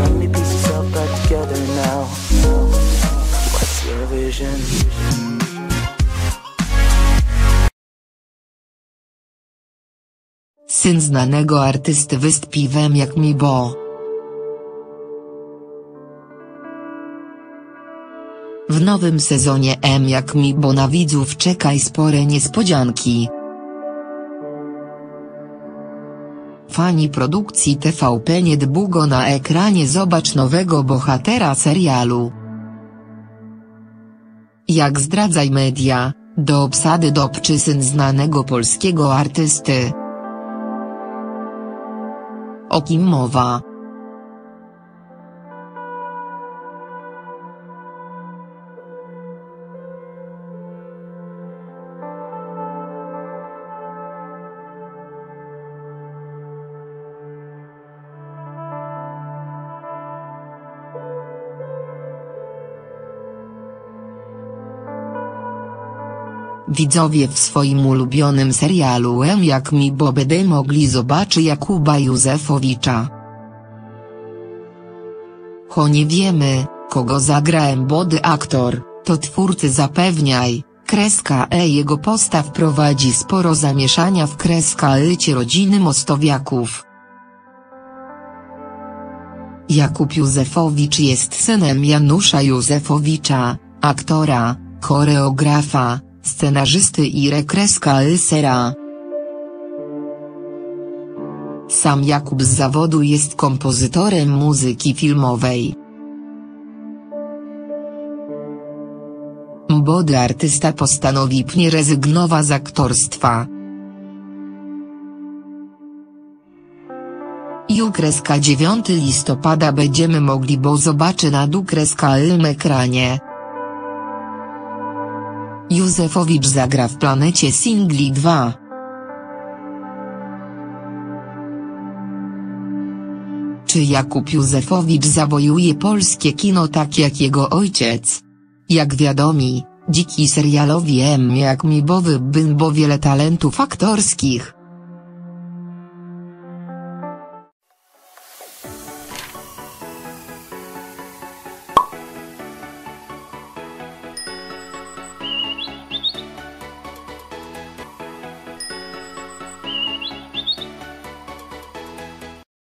Let me piece yourself back together now. What's your vision? Syn znanego artysty wystąpi w M jak mi bo. W nowym sezonie M jak mi bo na widzów czekaj spore niespodzianki. Fani produkcji TVP niedługo na ekranie zobacz nowego bohatera serialu. Jak zdradzaj media, do obsady dopczy syn znanego polskiego artysty. O kim mowa? Widzowie w swoim ulubionym serialu M jak mi bo będę mogli zobaczyć Jakuba Józefowicza. Cho nie wiemy, kogo zagra body aktor, to twórcy zapewniaj, kreska E jego postaw prowadzi sporo zamieszania w kreska Lycie rodziny Mostowiaków. Jakub Józefowicz jest synem Janusza Józefowicza, aktora, choreografa, scenarzysty i rekreska Lysera. Sam Jakub z zawodu jest kompozytorem muzyki filmowej. Młody artysta postanowił nie rezygnować z aktorstwa. Jukreska 9 listopada będziemy mogli bo zobaczy na dukreska ekranie. Józefowicz zagra w Planecie Singli 2. Czy Jakub Józefowicz zawojuje polskie kino tak jak jego ojciec? Jak wiadomi, dziki serialowi M jak mi bowy bym bo wiele talentów aktorskich.